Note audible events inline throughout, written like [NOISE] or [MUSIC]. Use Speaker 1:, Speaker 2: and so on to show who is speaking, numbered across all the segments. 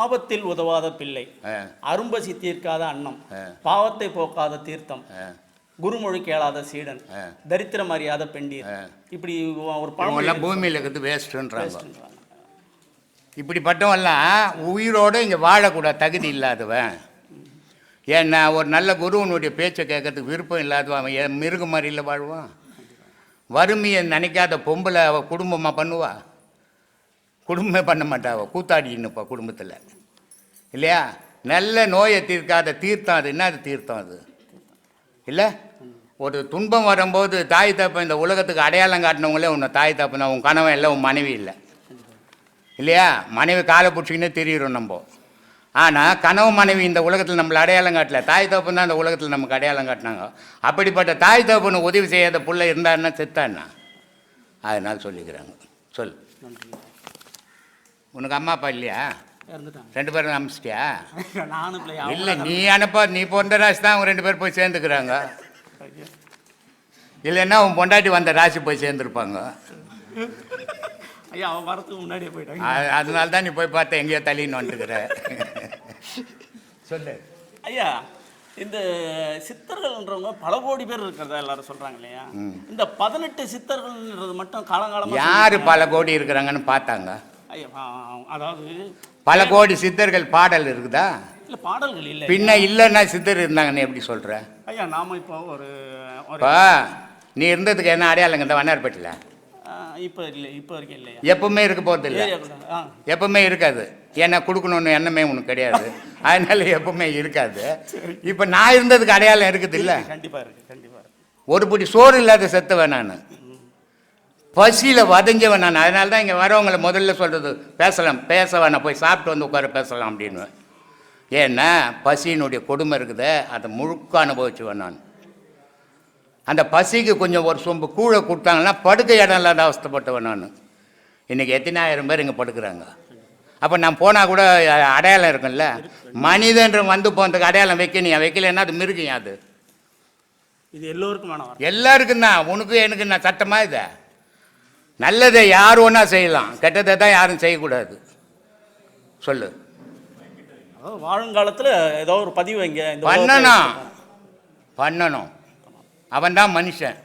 Speaker 1: ஆபத்தில் உதவாத பிள்ளை. அரும்பசி தீர்க்காத அன்னம். பாவத்தை போக்காத தீர்த்தம். குருமொழி கேளாத சீடன். தரித்திரம் அறியாத பெண்டீர். இப்படி ஒரு இருக்கு.
Speaker 2: பூமியில் இருக்கிறது வேஸ்ட்டுன்றாங்க
Speaker 1: பேசுறாங்க.
Speaker 2: இப்படிப்பட்டவன்லாம் உயிரோடு இங்கே வாழக்கூடாது தகுதி இல்லாதவன் ஏன்னா ஒரு நல்ல குருவனுடைய பேச்சை கேட்கறதுக்கு விருப்பம் இல்லாதவன் அவன் ஏன் மிருக மாதிரியில் வாழ்வான் வறுமையை நினைக்காத பொம்பளை அவள் குடும்பமாக பண்ணுவா குடும்பமே பண்ண மாட்டாவோ அவள் கூத்தாடின்னுப்பா குடும்பத்தில். இல்லையா? நல்ல நோயை தீர்க்காத தீர்த்தம் அது என்ன அது தீர்த்தம் அது? இல்லை? ஒரு துன்பம் வரும்போது தாய் தப்பன் இந்த உலகத்துக்கு அடையாளம் காட்டினவங்களே உன்னை தாய் தப்பன் உன் கணவன் இல்லை உன் மனைவி இல்லை. இல்லையா? மனைவி காலை பிடிச்சிக்கினே தெரியிறோம் நம்ம. ஆனால் கனவு மனைவி இந்த உலகத்தில் நம்மளை அடையாளம் காட்டல. தாய் தகப்பன் தான் இந்த உலகத்தில் நமக்கு அடையாளம் காட்டினாங்க. அப்படிப்பட்ட தாய் தகப்பனு உதவி செய்யாத பிள்ளை இருந்தாருன்னா செத்தான்னா அதனால் சொல்லிக்கிறாங்க. சொல் உனக்கு அம்மா அப்பா இல்லையா? ரெண்டு பேரும் அமிச்சிட்டியா [LAUGHS]
Speaker 1: நானும்
Speaker 2: இல்லை நீ அனுப்ப நீ பிறந்த ராசி தான் அவங்க ரெண்டு பேர் போய் சேர்ந்துக்கிறாங்க. இல்லைன்னா உன் பொண்டாட்டி வந்த ராசி போய் சேர்ந்துருப்பாங்க.
Speaker 1: ஐயா அவன் வரதுக்கு முன்னாடியே போயிட்டாங்க.
Speaker 2: அதனால தான் நீ போய் பார்த்த எங்கேயோ தள்ளின்னு வந்துட்டுக்கிற. சொல்லு.
Speaker 1: ஐயா இந்த சித்தர்கள்ன்றவங்க பல கோடி பேர் இருக்கிறதா எல்லாரும் சொல்றாங்க இல்லையா? இந்த பதினெட்டு சித்தர்கள்ன்றது மட்டும் காலங்காலமா
Speaker 2: யார் பல கோடி இருக்கிறாங்கன்னு பார்த்தாங்க.
Speaker 1: அதாவது
Speaker 2: பல கோடி சித்தர்கள் பாடல் இருக்குதா?
Speaker 1: இல்ல பாடல்கள் இல்லை.
Speaker 2: பின்ன இல்லைன்னா சித்தர் இருந்தாங்கன்னு எப்படி சொல்ற?
Speaker 1: ஐயா நாம இப்போ ஒரு
Speaker 2: இப்போ நீ இருந்ததுக்கு என்ன அடையாளங்க இந்த வண்ணார்பேட்டில்
Speaker 1: இப்போ இல்லை இப்போ வரைக்கும் இல்லையா?
Speaker 2: எப்பவுமே இருக்க போகிறது இல்லை. எப்பவுமே இருக்காது. ஏன்னா கொடுக்கணும்னு எண்ணமே உனக்கு கிடையாது. அதனால எப்பவுமே இருக்காது. இப்போ நான் இருந்ததுக்கு அடையாளம் இருக்குது இல்லை?
Speaker 1: கண்டிப்பா இருக்கு கண்டிப்பா இருக்கு.
Speaker 2: ஒரு பிடி சோறு இல்லாத செத்தவன் நான். பசியில் வதஞ்சவன் நான். அதனால தான் இங்கே வரவங்களை முதல்ல சொல்கிறது பேசலாம் பேச வேணாம் போய் சாப்பிட்டு வந்து உட்கார பேசலாம் அப்படின்னு. ஏன்னா பசியினுடைய கொடுமை இருக்குதே அதை முழுக்க அனுபவிச்சுவேன் நான். அந்த பசிக்கு கொஞ்சம் ஒரு சொம்பு கூழை கொடுத்தாங்கன்னா படுக்க இடம் இல்லாத அவஸ்தைப்பட்டவன் நான். இன்றைக்கி எத்தனாயிரம் பேர் இங்கே படுக்கிறாங்க. அப்போ நான் போனால் கூட அடையாளம் இருக்கும்ல. மனிதன்ற வந்து போனதுக்கு அடையாளம் வைக்கணும். வைக்கலைன்னா அது மிருகம் அது?
Speaker 1: இது எல்லோருக்கும்
Speaker 2: எல்லாருக்கும் தான். உனக்கு எனக்கு நான் சட்டமா இதை? நல்லதை யார் ஒன்றா செய்யலாம் கெட்டதை தான் யாரும் செய்யக்கூடாது. சொல்லு.
Speaker 1: வாழுங்காலத்துல ஏதோ ஒரு பதிவு இங்க
Speaker 2: பண்ணணும். பண்ணணும். அவன் தான் மனுஷன்.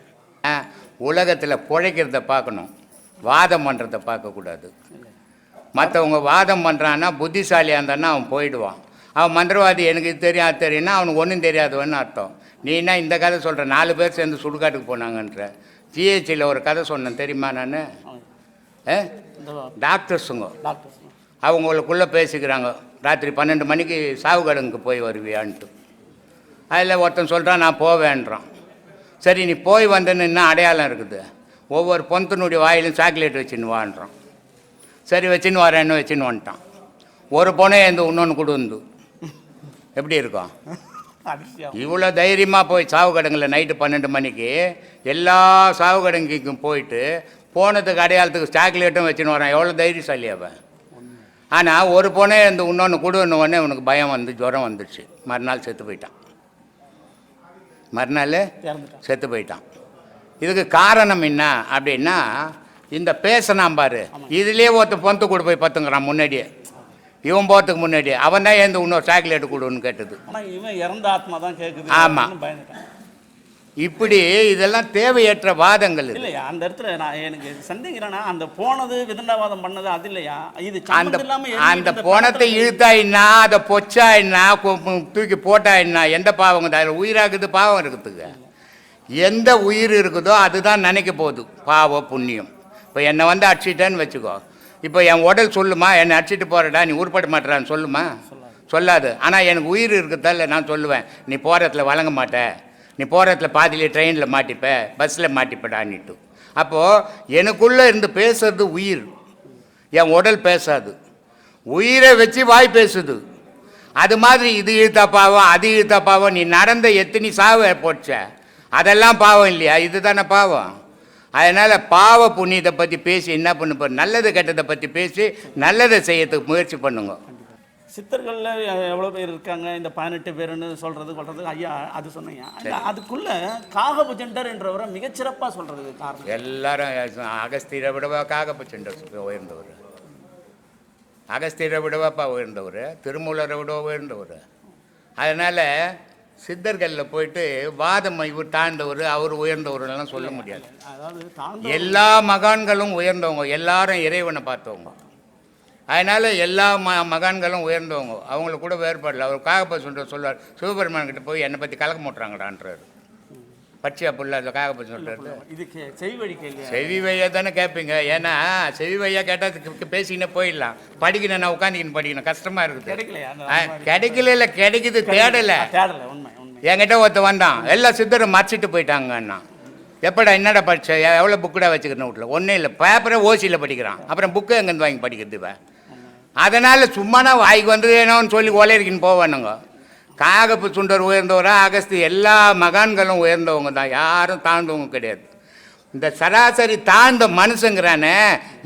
Speaker 2: உலகத்தில் பிழைக்கிறத பார்க்கணும். வாதம் பண்ணுறத பார்க்கக்கூடாது. மற்றவங்க வாதம் பண்ணுறான்னா புத்திசாலியாக இருந்தான்னா அவன் போயிடுவான். அவன் மந்திரவாதி எனக்கு இது தெரியும் அது தெரியும்னா அவனுக்கு ஒன்றும் தெரியாதவன்னு அர்த்தம். நீ என்ன இந்த கதை சொல்கிற நாலு பேர் சேர்ந்து சுடுகாட்டுக்கு போனாங்கன்ற. ஜிஹெச்சில் ஒரு கதை சொன்னேன் தெரியுமா நான்? டாக்டர்ஸுங்க.
Speaker 1: டாக்டர்
Speaker 2: அவங்களுக்குள்ளே பேசிக்கிறாங்க. ராத்திரி பன்னெண்டு மணிக்கு சாவுகடங்குக்கு போய் வருவியான்ட்டு. அதில் ஒருத்தன் சொல்கிறான் நான் போவேன்றான். சரி நீ போய் வந்தேன்னு என்ன அடையாளம் இருக்குது? ஒவ்வொரு பொந்தனுடைய வாயிலும் சாக்லேட் வச்சுன்னு வான்றான். சரி வச்சுன்னு வரேன்னு வச்சுன்னு வந்துட்டான். ஒரு பொண்ணை எந்த இன்னொன்று கொடுந்து எப்படி இருக்கும்? இவ்வளோ தைரியமாக போய் சாவுகடங்கில் நைட்டு பன்னெண்டு மணிக்கு எல்லா சாவுகடங்கிக்கும் போயிட்டு போனதுக்கு அடையாளத்துக்கு சாக்லேட்டும் வச்சுன்னு வரான். எவ்வளோ தைரியசாலி அவன். ஆனால் ஒரு பொண்ணே இந்த இன்னொன்று கொடுன்னு உடனே உனக்கு பயம் வந்து ஜுரம் வந்துடுச்சு மறுநாள் செத்து போயிட்டான். மறுநாள் செத்து போயிட்டான். இதுக்கு காரணம் என்ன அப்படின்னா இந்த பேசினான் பாரு. இதுலேயே ஒருத்தன் பொந்து கொடு போய் பத்துங்கிறான் முன்னாடியே. இவன் போகிறதுக்கு முன்னாடியே அவன் தான் ஏந்து இன்னொரு சாக்லேட் கொடுன்னு கேட்டது.
Speaker 1: இவன் இறந்த ஆத்மா தான் கேக்குது.
Speaker 2: ஆமா.
Speaker 1: அப்படின்னு பயந்துட்டான்.
Speaker 2: இப்படி இதெல்லாம் தேவையற்ற வாதங்கள்
Speaker 1: இல்லையா? அந்த இடத்துல நான் எனக்கு சந்தேகிறேன்னா அந்த போனது விதண்டாவாதம் பண்ணது அது இல்லையா? இது
Speaker 2: அந்த அந்த
Speaker 1: எழுதிட்டு
Speaker 2: பணத்தை
Speaker 1: இந்த
Speaker 2: இழுத்தா என்ன? அதை பொச்சா என்ன? கு- தூக்கி போட்டா என்ன? எந்த பாவம் அதில் உயிராக்குது பாவம் இருக்குதுங்க. எந்த உயிர் இருக்குதோ அதுதான் நினைக்க போகுது. பாவம் புண்ணியம். இப்போ என்னை வந்து அடிச்சிட்டேன்னு வச்சுக்கோ. இப்போ என் உடல் சொல்லுமா? என்னை அடிச்சிட்டு போறடா நீ உருப்பட மாட்டேறான்னு சொல்லுமா? சொல்லாது. ஆனால் எனக்கு உயிர் இருக்குதால நான் சொல்லுவேன் நீ போகிறதுல வழங்க மாட்ட. நீ போகிறதுல பாதியிலே ட்ரெயினில் மாட்டிப்ப பஸ்ஸில் மாட்டிப்படான்னுட்டு. அப்போது எனக்குள்ளே இருந்து பேசுறது உயிர். என் உடல் பேசாது. உயிரை வச்சு வாய் பேசுது. அது மாதிரி இது இழுத்தா பாவம் அது இழுத்தா பாவம் நீ நடந்த எத்தனை சாவு போச்ச? அதெல்லாம் பாவம் இல்லையா? இதுதானே பாவம்? அதனால் பாவ புண்ணியத்தை பற்றி பேசி என்ன பண்ண போற நல்லது கெட்டதை பற்றி பேசி நல்லதை செய்யறதுக்கு முயற்சி பண்ணுங்க.
Speaker 1: சித்தர்களில் எவ்வளோ பேர் இருக்காங்க? இந்த பதினெட்டு பேருன்னு சொல்கிறது கொள்றது ஐயா அது சொன்னீங்க. அதுக்குள்ள காகபுஜண்டர் என்றவரை மிகச்சிறப்பாக சொல்கிறதுக்கு காரணம்.
Speaker 2: எல்லாரும் அகஸ்தியரை விடவா காகப்பச்சண்டர் உயர்ந்தவர். அகஸ்தியரை விடவாப்பா உயர்ந்தவர் திருமூலரை விட உயர்ந்தவர். அதனால் சித்தர்களில் போயிட்டு வாதம் இவர் தாழ்ந்தவர் அவர் உயர்ந்தவர்லாம் சொல்ல முடியாது. எல்லா மகான்களும் உயர்ந்தவங்க எல்லாரும் இறைவனை பார்த்தவங்க. அதனால் எல்லா ம மகான்களும் உயர்ந்தவங்க. அவங்கள கூட வேறுபாடில்லை அவர் காகப்ப சொல்ற சொல்வார் சிவபெருமான் கிட்ட போய் என்னை பற்றி கலக்க மாட்டுறாங்கடான்றாரு பச்சையா புள்ள அந்த காகப்ப சொல்கிறாரு
Speaker 1: இது கே- செய்வழி கேள்வி
Speaker 2: செவி வையா தானே கேட்பீங்க ஏன்னா செவி வையா கேட்டால் பேசிக்கினே போயிடலாம். படிக்கணும் நான் உட்காந்துக்கின்னு படிக்கணும். கஷ்டமாக இருக்குது. ஆ, கிடைக்கல இல்லை கிடைக்குது தேடலை.
Speaker 1: தேடலை உண்மை உண்மை.
Speaker 2: என்கிட்ட ஒருத்த வந்தான். எல்லா சித்தரும் மறைச்சிட்டு போயிட்டாங்கண்ணா. எப்படா என்னடா படிச்ச? எவ்வளோ புக்குடா வச்சுக்கிறேன் வீட்டில்? ஒன்றும் இல்லை. பேப்பரை ஓசியில் படிக்கிறான். அப்புறம் புக்கு எங்கேருந்து வாங்கி படிக்கிறது இவன்? அதனால் சும்மானா வாய்க்கு வந்தது என்னன்னு சொல்லி ஒலையிருக்கின்னு போவானுங்க. காகப்பு சுண்டர் உயர்ந்தவரா அகஸ்தி எல்லா மகான்களும் உயர்ந்தவங்க தான். யாரும் தாழ்ந்தவங்க கிடையாது. இந்த சராசரி தாழ்ந்த மனுஷங்கிறானே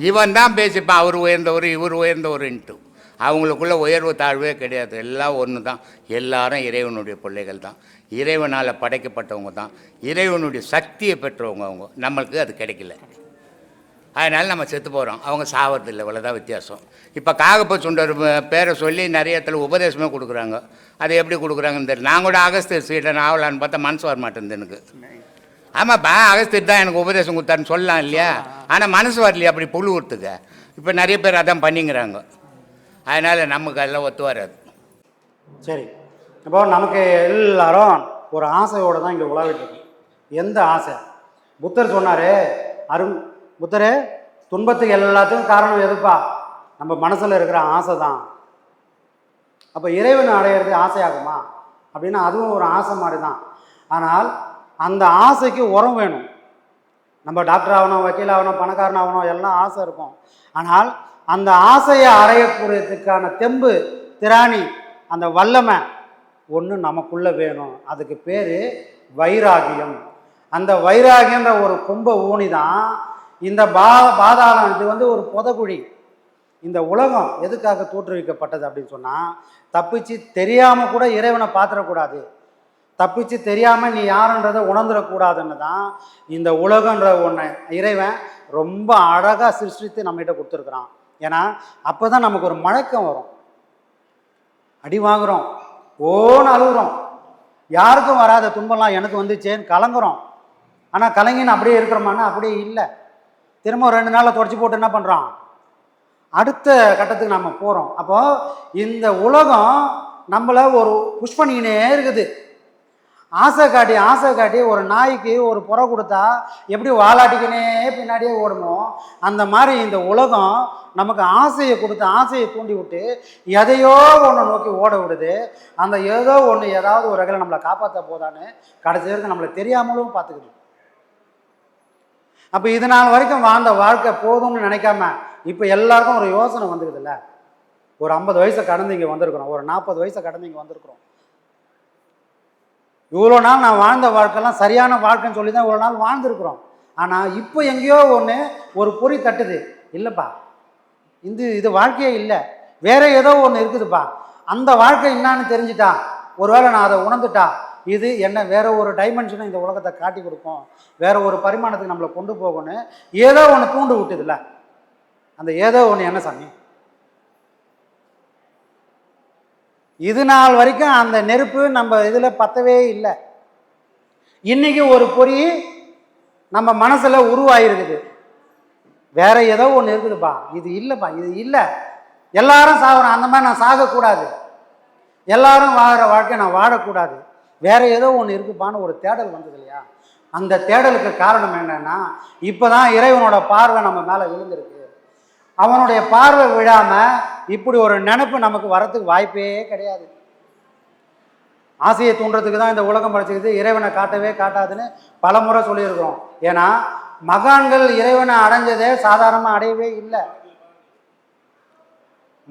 Speaker 2: இவன் தான் பேசிப்பான் அவர் உயர்ந்தவர் இவர் உயர்ந்தவருன்ட்டு. அவங்களுக்குள்ள உயர்வு தாழ்வே கிடையாது. எல்லாம் ஒன்று தான். எல்லாரும் இறைவனுடைய பிள்ளைகள் தான். இறைவனால் படைக்கப்பட்டவங்க தான். இறைவனுடைய சக்தியை பெற்றவங்க அவங்க. நம்மளுக்கு அது கிடைக்கல. அதனால் நம்ம செத்து போகிறோம் அவங்க சாவறது இல்லை இவ்வளோதான் வித்தியாசம். இப்போ காகப்ப சுண்டர் பேரை சொல்லி நிறைய இடத்துல உபதேசமே கொடுக்குறாங்க. அதை எப்படி கொடுக்குறாங்கன்னு தெரியல. நான் கூட அகஸ்தியர் சீடன் ஆகலான்னு பார்த்தா மனசு வர மாட்டேங்குது எனக்கு. ஆமாப்பா அகஸ்தியர் தான் எனக்கு உபதேசம் கொடுத்தாருன்னு சொல்லலாம் இல்லையா? ஆனால் மனசு வரலையா அப்படி புழு கொடுத்துக்க இப்போ நிறைய பேர் அதான் பண்ணிங்கிறாங்க. அதனால் நமக்கு அதெல்லாம் ஒத்து வராது.
Speaker 3: சரி. இப்போ நமக்கு எல்லாரும் ஒரு ஆசையோடு தான் இங்கே உலாவிட்டு இருக்கோம். எந்த ஆசை? புத்தர் சொன்னார் அருண் புத்தரே துன்பத்துக்கு எல்லாத்துக்கும் காரணம் எதுப்பா? நம்ம மனசில் இருக்கிற ஆசை தான் அப்போ இறைவனை அடையிறது ஆசையாகுமா? அப்படின்னா அதுவும் ஒரு ஆசை மாதிரி தான் ஆனால் அந்த ஆசைக்கு உரம் வேணும். நம்ம டாக்டர் ஆகணும் வக்கீல் ஆகணும் பணக்காரன் ஆகணும் எல்லாம் ஆசை இருக்கும். ஆனால் அந்த ஆசையை அடையக்கூடியதுக்கான தெம்பு திராணி அந்த வல்லமை ஒன்று நமக்குள்ளே வேணும். அதுக்கு பேர் வைராகியம். அந்த வைராகியன்ற ஒரு கும்ப ஊனி தான் இந்த பா பாதாளம் இது வந்து ஒரு புதகுழி. இந்த உலகம் எதுக்காக தோற்றுவிக்கப்பட்டது அப்படின்னு சொன்னால் தப்பிச்சு தெரியாமல் கூட இறைவனை பார்த்துடக்கூடாது. தப்பிச்சு தெரியாமல் நீ யாருன்றதை உணர்ந்துடக்கூடாதுன்னு தான் இந்த உலகன்ற ஒன்று இறைவன் ரொம்ப அழகாக சிருஷ்டித்து நம்மகிட்ட கொடுத்துருக்குறான். ஏன்னா அப்போ தான் நமக்கு ஒரு மழக்கம் வரும். அடி வாங்குகிறோம் ஓன்னு அழுகுறோம். யாருக்கும் வராத துன்பம்லாம் எனக்கு வந்துச்சேன்னு கலங்குறோம். ஆனால் கலங்கின்னு அப்படியே இருக்கிறோமான்னா அப்படியே இல்லை. திரும்ப ரெண்டு நாளில் தொடச்சி போட்டு என்ன பண்ணுறோம் அடுத்த கட்டத்துக்கு நம்ம போகிறோம் அப்போ இந்த உலகம் நம்மளை ஒரு புஷ் பண்ணிக்கினே இருக்குது. ஆசை காட்டி ஆசை காட்டி ஒரு நாய்க்கு ஒரு புற கொடுத்தா எப்படி வாலாட்டிக்கினே பின்னாடியே ஓடணும் அந்த மாதிரி இந்த உலகம் நமக்கு ஆசையை கொடுத்து ஆசையை தூண்டி விட்டு எதையோ ஒன்று நோக்கி ஓட விடுது. அந்த ஏதோ ஒன்று ஏதாவது ஒரு வகையில் நம்மளை காப்பாற்ற போதான்னு கடைசி வரைக்கும் நம்மளை தெரியாமலும் பார்த்துக்குது அப்போ இது நாள் வரைக்கும் வாழ்ந்த வாழ்க்கை போதும்னு நினைக்காம இப்போ எல்லாருக்கும் ஒரு யோசனை வந்துருக்குதுல்ல ஒரு ஐம்பது வயசை கடந்து இங்கே வந்திருக்கிறோம். ஒரு நாற்பது வயசை கடந்து இங்கே வந்திருக்கிறோம். இவ்வளோ நாள் நான் வாழ்ந்த வாழ்க்கைலாம் சரியான வாழ்க்கைன்னு சொல்லி தான் இவ்வளோ நாள் வாழ்ந்துருக்குறோம். ஆனால் இப்போ எங்கேயோ ஒன்று ஒரு பொறி தட்டுது. இல்லைப்பா. இது இது வாழ்க்கையே இல்லை. வேற ஏதோ ஒன்று இருக்குதுப்பா. அந்த வாழ்க்கை என்னான்னு தெரிஞ்சுட்டா ஒருவேளை நான் அதை உணர்ந்துட்டா இது என்ன வேற ஒரு டைமென்ஷனை இந்த உலகத்தை காட்டி கொடுக்கும். வேற ஒரு பரிமாணத்துக்கு நம்மளை கொண்டு போகணும் ஏதோ ஒன்று தூண்டு விட்டுதுல்ல? அந்த ஏதோ ஒன்று என்ன சாமி? இது நாள் வரைக்கும் அந்த நெருப்பு நம்ம இதில் பத்தவே இல்லை. இன்னைக்கு ஒரு பொறி நம்ம மனசில் உருவாயிருக்குது. வேற ஏதோ ஒன்று இருக்குதுப்பா. இது இல்லைப்பா இது இல்லை. எல்லாரும் சாகுறோம். அந்த மாதிரி நான் சாகக்கூடாது. எல்லாரும் வாழற வாழ்க்கை நான் வாழக்கூடாது. வேற ஏதோ ஒன்று இருக்குப்பான்னு ஒரு தேடல் வந்தது இல்லையா? அந்த தேடலுக்கு காரணம் என்னன்னா இப்போதான் இறைவனோட பார்வை நம்ம மேலே விழுந்திருக்கு. அவனுடைய பார்வை விழாம இப்படி ஒரு நினைப்பு நமக்கு வரத்துக்கு வாய்ப்பே கிடையாது. ஆசையை தூண்டுறதுக்கு தான் இந்த உலகம் படைச்சிக்கிது இறைவனை காட்டவே காட்டாதுன்னு பல முறை சொல்லியிருக்கிறோம். ஏன்னா மகான்கள் இறைவனை அடைஞ்சதே சாதாரணமாக அடையவே இல்லை.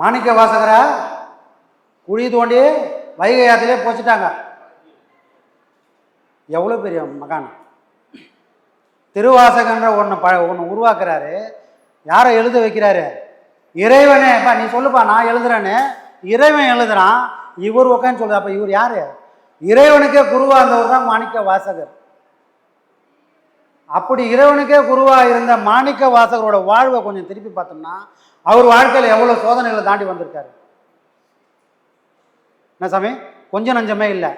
Speaker 3: மாணிக்க வாசகரை குழி தோண்டி வைகை ஆற்றிலே போச்சுட்டாங்க. எவ்வளோ பெரிய மகான்? திருவாசகன்ற ஒன்று ப ஒன்று உருவாக்குறாரு. யாரை எழுத வைக்கிறாரு? இறைவனே பா நீ சொல்லுப்பா நான் எழுதுறேன்னு. இறைவன் எழுதுறான். இவர் உக்கான்னு சொல்லுது. அப்போ இவர் யார்? இறைவனுக்கே குருவாக இருந்தவர் தான் மாணிக்க வாசகர். அப்படி இறைவனுக்கே குருவாக இருந்த மாணிக்க வாசகரோட வாழ்வை கொஞ்சம் திருப்பி பார்த்தோம்னா அவர் வாழ்க்கையில் எவ்வளோ சோதனைகளை தாண்டி வந்திருக்காரு? என்ன சாமி? கொஞ்சம் நஞ்சமே இல்லை.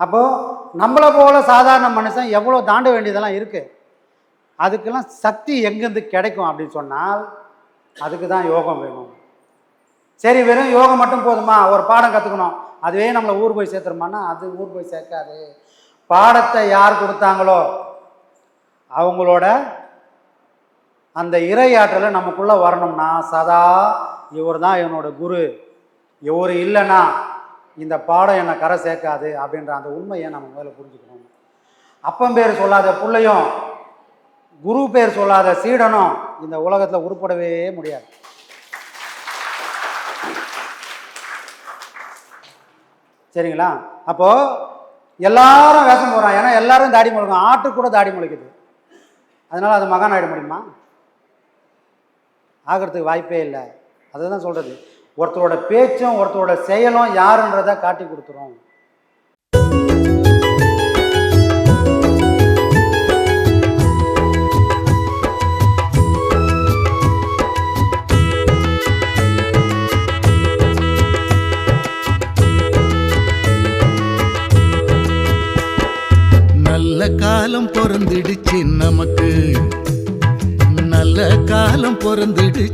Speaker 3: அப்போது நம்மளை போல சாதாரண மனுஷன் எவ்வளோ தாண்ட வேண்டியதெல்லாம் இருக்குது அதுக்கெல்லாம் சக்தி எங்கேருந்து கிடைக்கும் அப்படின்னு சொன்னால் அதுக்கு தான் யோகம் வேணும். சரி வெறும் யோகம் மட்டும் போதுமா? ஒரு பாடம் கற்றுக்கணும் அதுவே நம்மளை ஊர் போய் சேர்த்துருமானா அது ஊர் போய் சேர்க்காது. பாடத்தை யார் கொடுத்தாங்களோ அவங்களோட அந்த இறையாற்றலை நமக்குள்ளே வரணும்னா சதா இவர் தான் என்னோட குரு. இவர் இல்லைன்னா இந்த பாடம் என்னை கரை சேர்க்காது அப்படின்ற அந்த உண்மையை நம்ம முதல்ல புரிஞ்சுக்கணும். அப்பன் பேர் சொல்லாத பிள்ளையும் குரு பேர் சொல்லாத சீடனும் இந்த உலகத்தில் உருப்படவே முடியாது. சரிங்களா? அப்போது எல்லாரும் வேஷம் போகிறான் ஏன்னா எல்லாரும் தாடி முழுக்கும். ஆட்டு கூட தாடி முளைக்குது. அதனால் அது மகான் ஆகிட முடியுமா? ஆகிறதுக்கு வாய்ப்பே இல்லை. அதுதான் சொல்கிறது ஒருத்தரோட பேச்சும் ஒருத்தரோட செயலும் யாருன்றதை காட்டி கொடுத்துரும்.
Speaker 4: நல்ல காலம் பிறந்துடுச்சு நமக்கு. நல்ல காலம் பிறந்துடுச்சு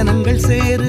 Speaker 4: ஜனங்கள் சேருது